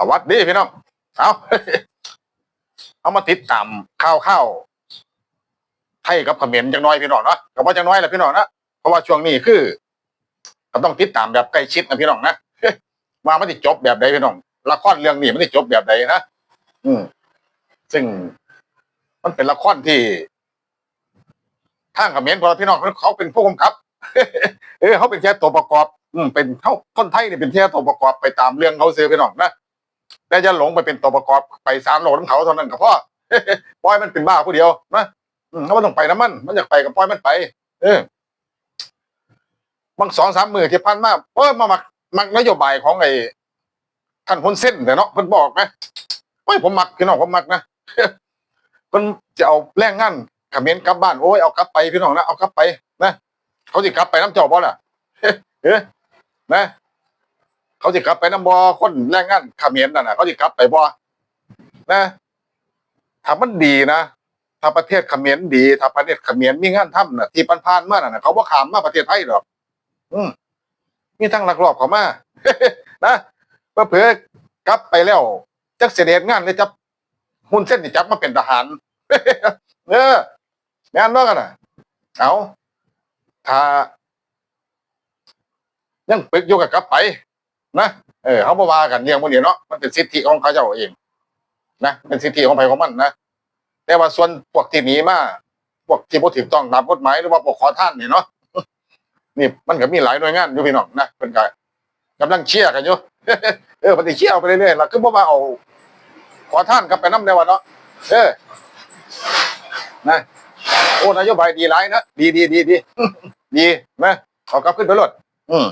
เอาวัดดีพี่น้องเอาเอามาติดตามข้าวข้าวไทยกับเขมรจังน้อยพี่น้องเนาะกับว่าจังน้อยแหละพี่น้องนะเพราะว่าช่วงนี้คือก็ต้องติดตามแบบใกล้ชิดนะพี่น้องนะว่ามันจะจบแบบใดพี่น้องละครเรื่องนี้มันจะจบแบบใดนะอืม ซึ่งมันเป็นละครที่ทางเขมรพอพี่น้องเขาเป็นผู้กำกับเออเขาเป็นแค่ตัวประกอบ อืมเป็นเขาคนไทยเนี่ยเป็นแค่ตัวประกอบไปตามเรื่องเขาเสียพี่น้องนะ แต่จะหลงไปเป็นตัวประกอบไปสารโหลของเขาเท่านั้นก็พอปล่อยมันเป็นบ้าผู้เดียวนะมเขาไม่ต้องไปน้ำมัน มันอยากไปก็ปล่อยมันไป เออบางสองสามมือที่พันมาเออมามักมักนโยบายของไอ้ท่านคนเส้นแต่เนาะเพิ่นบอกนะโอ้ยผมมักพี่น้องผมมักนะเพิ่นจะเอาแรงงานเขมรกลับบ้านโอ้ยเอากลับไปพี่น้องนะเอากลับไปนะเขาจะกลับไปน้ำเจ้าบ่ล่ะเออนะ เขาจะกลับไปน้ำบ่คนแรงงานขมรนั่นนะเขาจะกลับไปบ่นะถ้ามันดีนะถ้าประเทศเขมรดีถ้าประเทศเขมรมีงานทำนะที่ผ่านๆมาน่ะเขาบ่าขามมาประเทศไทยหรอก อืมมีทั้งลักลอบเขามานะเพื่อเผื่อกลับไปแล้วจักเสด็จงานเลยจับหุ่นเส้นนี่จับมาเป็นทหารเอองานว่ากันนะเอาถ้ายังปึกอยู่กับกลับไป นะเออเขาบ่ว่ากันเรื่องพวกนี้เนาะมันเป็นสิทธิของเขาเจ้าเองนะเป็นสิทธิของใครของมันนะแต่ว่าส่วนพวกที่หนีมาพวกที่บ่ถูกต้องตามกฎหมายหรือว่าพวกขอท่านนี่เนาะนี่มันก็มีหลายหน่วยงานอยู่พี่น้องนะเป็นก็กำลังเชียร์กันอยู่เออปฏิเชียร์ไปเรื่อยๆแล้วคือบ่มาเอาขอท่านกลับไปน้ำในวันเนาะเออนะโอ้นโยบายดีหลายนะดีดีดีดีดีนะเอากลับขึ้นไปรถอืม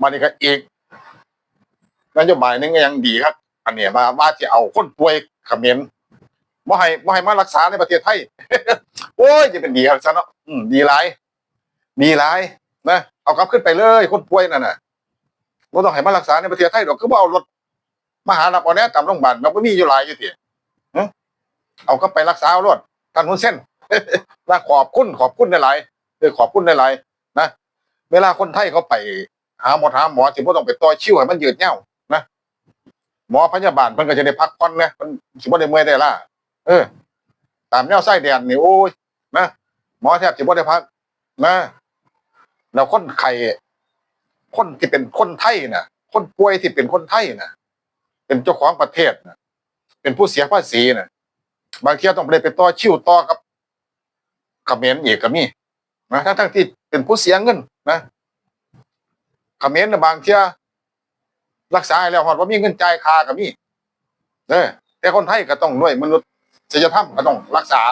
มานี่ก็อีกนโยบายนึงก็ยังดีครับ อันเนี้ยมาว่าจะเอาคนป่วยเขมรบ่ให้บ่ให้มารักษาในประเทศไทยโอ้ยจะเป็นดีครับซะเนาะอืมดีหลายดีหลายนะเอากลับขึ้นไปเลยคนป่วยนั่นน่ะบ่ต้องให้มารักษาในประเทศไทยดอกคือบ่เอารถมาหารับเอาแน่ตามโรงพยาบาลมันก็มีอยู่หลายอยู่ติหึเอากลับไปรักษาเอารถท่านหุ่นเส้นว่าขอบคุณขอบคุณหลายๆเออขอบคุณหลายๆนะเวลาคนไทยเขาไป หาหมอหาหมอสิบ่ต้องไปต่อคิวให้มันยืดเย้านะหมอพยาบาลเพิ่นก็จะได้พักผ่อนนะมันสิบ่ได้เมื่อยได้ล่ะเออ ตามแนวไส้แดนนี่โอ้ยนะหมอแทบสิบ่ได้พัก นะแล้วคนไข้คนที่เป็นคนไทยนะคนป่วยที่เป็นคนไทยนะเป็นเจ้าของประเทศนะเป็นผู้เสียภาษีนะบางทีต้องไปไปต่อชิวต่อกับเขมรอีกก็มีนะทั้งทั้งที่เป็นผู้เสียเงินนะ เขมรนะบางเที่ยรักษาให้แล้วหอดว่ามีเงินจ่ายค่าก็มีเออแต่คนไทยก็ต้องด้วยมนุษยธรรมก็ต้องรักษา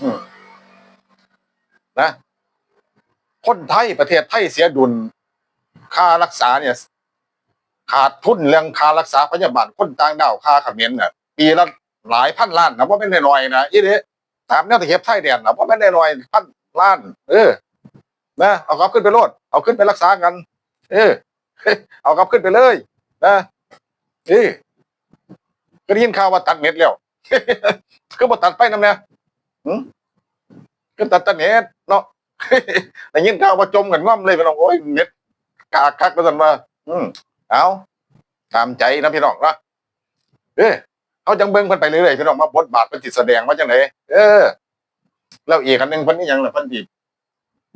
อืมนะคนไทยประเทศไทยเสียดุลค่ารักษาเนี่ย ขาดทุนเรื่องค่ารักษาพยาบาลคนต่างด้าวค่าขมิ้นเนี่ยปีละหลายพันล้านนะว่าไม่ได้น้อยนะอีเด้ตามแนวตะเข็บไทยแดนนะว่าไม่ได้น้อยพันล้าน เออนะเอาขึ้นไปโลดเอาขึ้นไปรักษากัน เออ เอากลับขึ้นไปเลยนะเออก็ได้ยินข่าวว่าตัดเน็ตแล้วก็บ่ตัดไปนำเนี่ยก็ตัดตัดเน็ตเนาะแต่ยินข่าวว่าจมกันง่อมเลยพี่น้องโอ้ยเน็ตกากคักก็สันมาอืมเอาตามใจนะพี่น้องนะเออเขาจังเบิ่งเพิ่นไปเรื่อยๆพี่น้องมาบทบาทเป็นจิตแสดงว่าจังไหนเออ แล้วอีกอันหนึงเพิ่นนี่ยังล่ะเพิ่นสิ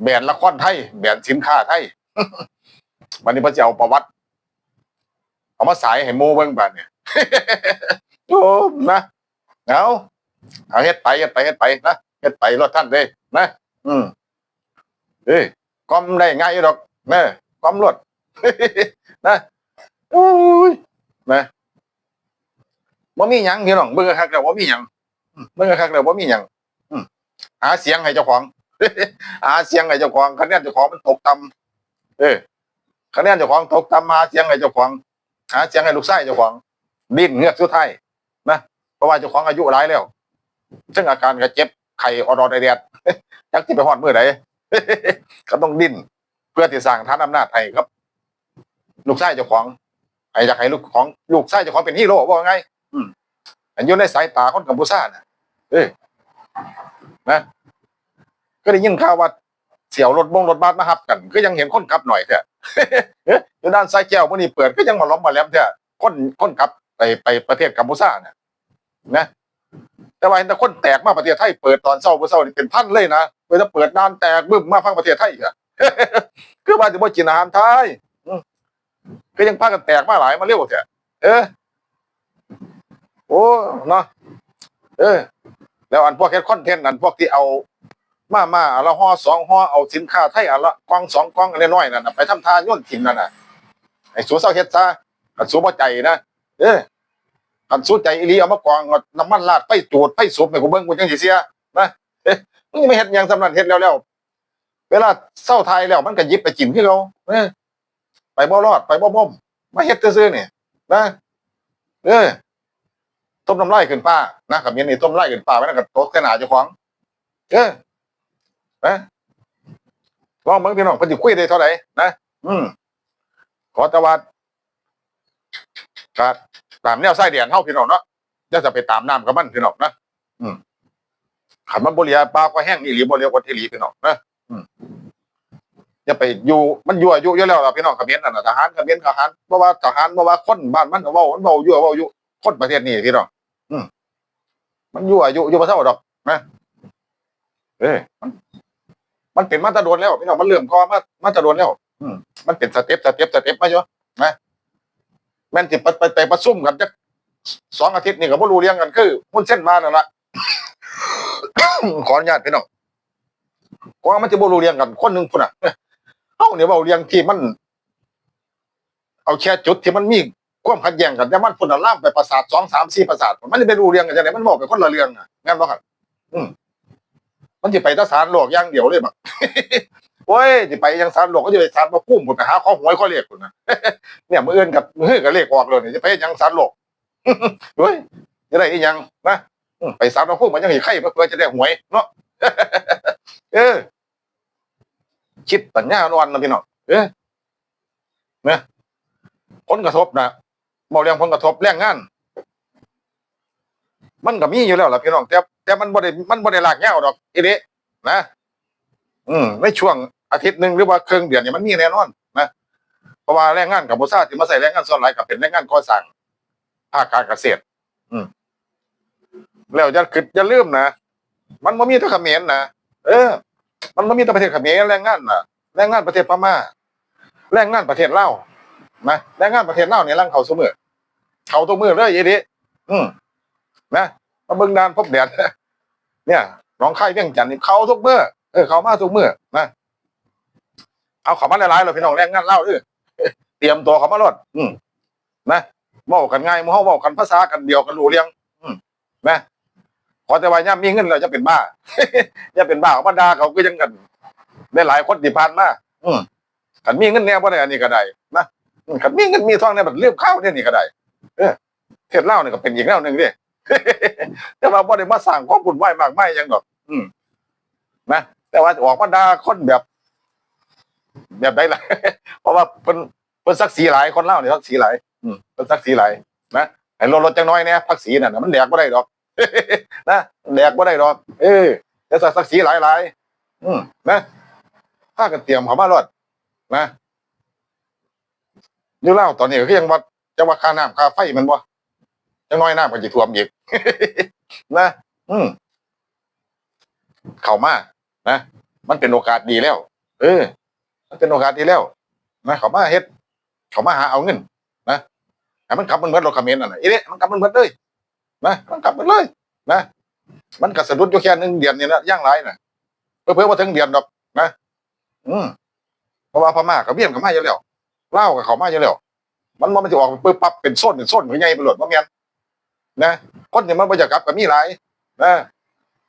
แบรนด์ละครไทยแบรนด์สินค้าไทย วันนี้เพิ่นจะเอาประวัติ เอามาสายให้หมู่เบิ่งบาดเนี่ยโอ้นะเอาเอาเฮ็ดไปเฮ็ดไปเฮ็ดไปนะเฮ็ดไปรถท่านเลยนะ อืมเอ้ยกอมได้ง่ายอยู่ดอกนะกอมรวดนะโอ้ยนะบ่มีหยังพี่น้องเบิ่งคักแล้วบ่มีหยังเบิ่งคักแล้วบ่มีหยังอืมหาเสียงให้เจ้าของหาเสียงให้เจ้าของคะแนนเจ้าของมันตกต่ำเออ คะแนนเจ้าของตกต่ำหาเสียงให้เจ้าของหาเสียงให้ลูกชายเจ้าของดิ้นเงือกสุดท้ายนะเพราะว่าเจ้าของอายุหลายแล้ว ซึ่งอาการก็เจ็บไข้ออดอดแดดจักที่ไปฮอดมื้อใดก็ต้องดิ้นเพื่อที่สร้างฐานอำนาจให้ครับ ลูกชายเจ้าของไอ้อยากให้ลูกของลูกชายเจ้าของเป็นฮีโร่ว่าไง อืมอันยู่ในสายตาคนกัมพูชาน่ะเอ้ยนะก็ได้ยินข่าวว่า เสี่ยวรถบงรถบัสมาหับกันก็ยังเห็นคนขับหน่อยแท้เอ้ยอยู่ด้านซ้ายแก้วมื่อนี้เปิดก็ยังมาล้อมมาแหลมแท้คนคนกลับไปไปประเทศกัมพูชาเนี่ยนะ แต่ว่าเห็นแต่คนแตกมาประเทศไทยเปิดตอนเช้าเมื่อเช้านี่เป็นพันเลยนะเวลาเปิดนานแตกบึ้มมาฟังประเทศไทยอีกอะคือว่าจะบ่กินอาหารไทยก็ยังพากันแตกมาหลายมาเร็วแท้เออโอ้เนาะเออ แล้วอันพวกแค่คอนเทนต์อันพวกที่เอา มามาอันละห่อสองห่อเอาสินค้าไทยอันละกล่องสองกล่องอันน้อยนั่นนะไปทำทานย่นถิ่นนั่นน่ะไอ้สูเศร้าเฮ็ดซะกันสูบ่ใจนะเออกันสูใจอีหลีเอามากองเอาน้ำมันราดไปจูดไปสุบให้กูเบิ่งกูจังสิเสียนะเอ๊ะมึงยังไม่เฮ็ดหยังสำนันเฮ็ดแล้วแล้วเวลาเศร้าไทยแล้วมันก็ยิบไปกินคือเราเออไปบ่รอดไปบ่บ่มมาเฮ็ดซื่อๆนี่นะเออต้มน้ำลายขึ้นป้านะกับเมียนี่ต้มน้ำลายขึ้นป้าไว้นั่นก็โต๊ะแค่หน้าเจ้าของเออ นะลองเบิ่งพี่น้องเพิ่นสิคุยได้เท่าไหร่นะอืมขอต่ว่าก็ตามแนวไส้เดียนเฮาพี่น้องเนาะอย่าจะไปตามน้ำกับมันพี่น้องนะอืมขันมันบ่เลียปลาก็แห้งอีหลีบ่เหลียกว่าที่หลีพี่น้องนะอืมอย่าไปอยู่มันยั่วยุอยู่แล้วล่ะพี่น้องขมิ้นนั่นน่ะทหารขมิ้นทหารเพราะว่าทหารเพราะว่าคนบ้านมันก็เว้ามันเว้ายั่วเว้ายุคนประเทศนี้พี่น้องอืมมันยั่วยุอยู่บ่เท่าดอกนะเอ้มัน มันเป็นมาตรโดนแล้วพี่น้องมันเริ่มก็มามาตรโดนแล้ว อืมมันเป็นสเต็ปสเต็ปสเต็ปมาอยู่นะแม่นสิไปไปไปประชุมกันจักสองอาทิตย์นี่ก็บ่รู้เรื่องกันคือหุ้นเส้นมานั่นละขออนุญาตพี่น้องกว่ามันจะบ่รู้เรื่องกัน คนหนึ่งพุ่นน่ะเฮาเนี่ยเว้าเรื่องที่มัน เอาแค่จุดที่มันมีความขัดแย้งกันแต่มันพุ่นน่ะล่ามไปประสาท2 3 4ประสาทมันจะไปรู้เรื่องกันจังไดมันบอกไปคนละเรื่องน่ะแม่นบ่ครับมั มันจะไปทศานโลกอย่างเดียวเลยบักโอ้ยจะไปยังสารโลกก็จะไปสารมาพุ่มผมไปหาข้อหวยข้อเลขคุณนะเนี่ยมืออื่นกับมือกับเลขออกเลยเนี่ยจะไปยังสารโลกเฮ้ยจะได้อีหยังนะไปสารมาพุ่มมันยังเห็นไข่เพื่อจะได้หวยเนาะเออคิดปัญญาอ่อนนะพี่น้องเออนะผลกระทบนะบอกเรื่องผลกระทบแรงงาน มันก็มีอยู่แล้วล่ะพี่น้องแต่ แต่มันบ่ได้มันบ่ได้ลากยาวดอกอีนี้นะ อืมในช่วงอาทิตย์หนึ่งหรือว่าครึ่งเดือนเนี่ยมันมีแน่นอนนะเพราะว่าแรงงานกัมพูชาที่มาใส่แรงงานส่วนหลายกับเป็นแรงงานก่อสร้างภาคการเกษตร อืมแล้วจะคือจะลืมนะมันบ่มีแต่เขมรนะเออ มันบ่มีแต่ประเทศเขมรแรงงานนะแรงงานประเทศพม่าแรงงานประเทศลาวนะแรงงานประเทศลาวเนี่ยร่างเขาเสมอเขาตัวมือเลยยีนี้อืมนะ มาเบิ่งดานพบแดดเนี่ยน้องไข่เวียงจันทน์นี่เขาทุกเมื่อเออเขามาทุกเมื่อนะเอาเขามาหลายๆเราพี่น้องแรงงานเล่าเด้อเตรียมตัวเขามาลดอืมนะเมากันง่ายมู่เฮาเมากันภาษากันเดียวกันรู้เรื่องอืมนะขอแต่ว่าย่ามีเงินเราจะเป็นบ้าอย่าเป็นบ้าเขามาด่าเขาก็ยังกันได้หลายคนที่ผ่านมาอืมกันมีเงินแน่บ่ได้อันนี้ก็ได้นะกันมีเงินมีทองเนี่ยแบบเรียบข้าวเนี่ยนี่ก็ได้เออเทศเล่าเนี่ยก็เป็นอีกแนวหนึ่งเดิ แต่ว่าบ่ได้มาสร้างความวุ่นวมากมายหยังดอกอืมนะแต่ว่าออกมาด่าคนแบบ แบบใดล่ะเพราะว่าเพิ่นเพิ่นสักสีหลายคนเล่าเนี่ยสักสีหลายอืมเพิ่นสักสีหลายนะให้ลดลดจังน้อยเนี่ยพักสีนั่นน่ะมันแดกบ่ได้ดอกนะแดกบ่ได้ดอก เออแต่สักสักสีหลายหลายอืมนะถ้ากันเตรียมเขามารถนะอยู่เล่าตอนนี้ก็ยังว่าจะว่าค่าน้ำค่าไฟมันบ่ จังน้อยน้ำก็จะท่วมอีกนะอืมเข้ามานะมันเป็นโอกาสดีแล้ว เออ มันเป็นโอกาสดีแล้วนะเข้ามาเฮ็ด เข้ามาหาเอาเงิน นะให้มันกลับมันเบิดรถคอมเมนต์นั่นน่ะอีนี่มันกลับมันเบิดเลยนะมันกลับมันเลย นะมันก็สะดุดอยู่แค่หนึ่งเดือนนี่นะย่างไรน่ะเพิ่มมาถึงเดือนดอกนะอืมเพราะว่าพม่ากับเวียนกับมาอยู่แล้วเล่ากับเขามาอยู่แล้วมันมันจะออกปึ๊บปั๊บเป็นส้นเป็นส้นเป็นไงเป็นหลดว่าเมียน นะคนที่มันบ่อยากกลับก็มีหลายนะ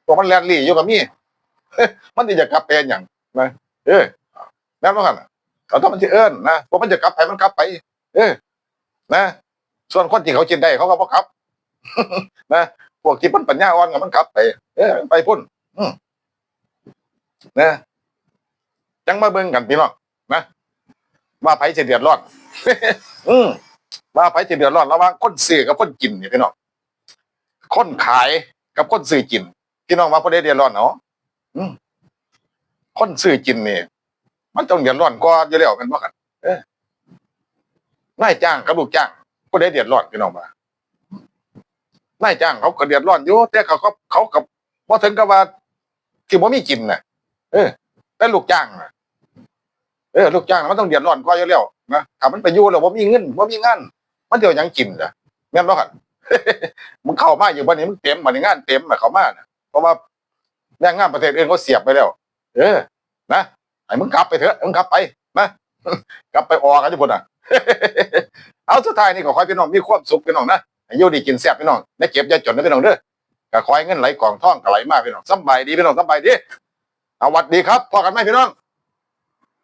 ตัวมันแลนลี่อยู่ก็มีมันที่จะกลับเป็นอย่างนะเออแม่นบ่คั่นน่ะเราต้องมันสิเอิ้นนะพวกมันจะกลับไปมันกลับไป เออนะส่วนคนที่เขากินได้เขาก็บ่กลับนะพวกที่มันปัญญาอ่อนก็มันกลับไป เออไปพุ่น อืนะจังมาเบิ่งกันพี่น้องนะว่าไผสิเดือดร้อนอืมว่าไผสิเดือดร้อนระหว่างคนซื้อกับคนกินเนี่ยพี่น้อง คนขายกับคนซื้อกินพี่น้องว่าประเด็นเดือดร้อนเนาะคนซื้อกินนี่มันต้องเดือดร้อนกว่อยู่แล้วเป็นว่ากันเออนายจ้างกับลูกจ้างผู้ใดเดือดร้อนพี่น้องมานายจ้างเขาก็เดือดร้อนอยู่แต่เขาก็เขากับพอถึงกับว่าที่บ่มีกินน่ะ เออแต่ลูกจ้างน่ะเออลูกจ้างมันต้องเดือดร้อนกว่อยู่แล้วนะถ้ามันไปอยู่แล้วบ่มีเงินบ่มีงานมันเดี๋ยวยังกินจ้ะแม่นบ่ครับ มึงเข้ามาอยู่บัดนี้มึงเต็มบัดนี้งานเต็มอะเข้ามาน่ะเพราะว่าแรงงานประเทศอื่นเขาเสียบไปแล้ว เออ นะไอ้มึงกลับไปเถอะมึงกลับไปนะกลับไปออกันทุกคนอะเอาสุดท้ายนี่ก็ขอให้พี่น้องมีความสุขพี่น้องนะให้อยู่ดีกินแซ่บพี่น้องได้เก็บยาจนนะพี่น้องเด้อก็ขอให้เงินไหลกองท่องก็ไหลมากพี่น้องสบายดีพี่น้องสบายดีเอาวัดดีครับพอกันไหมพี่น้อง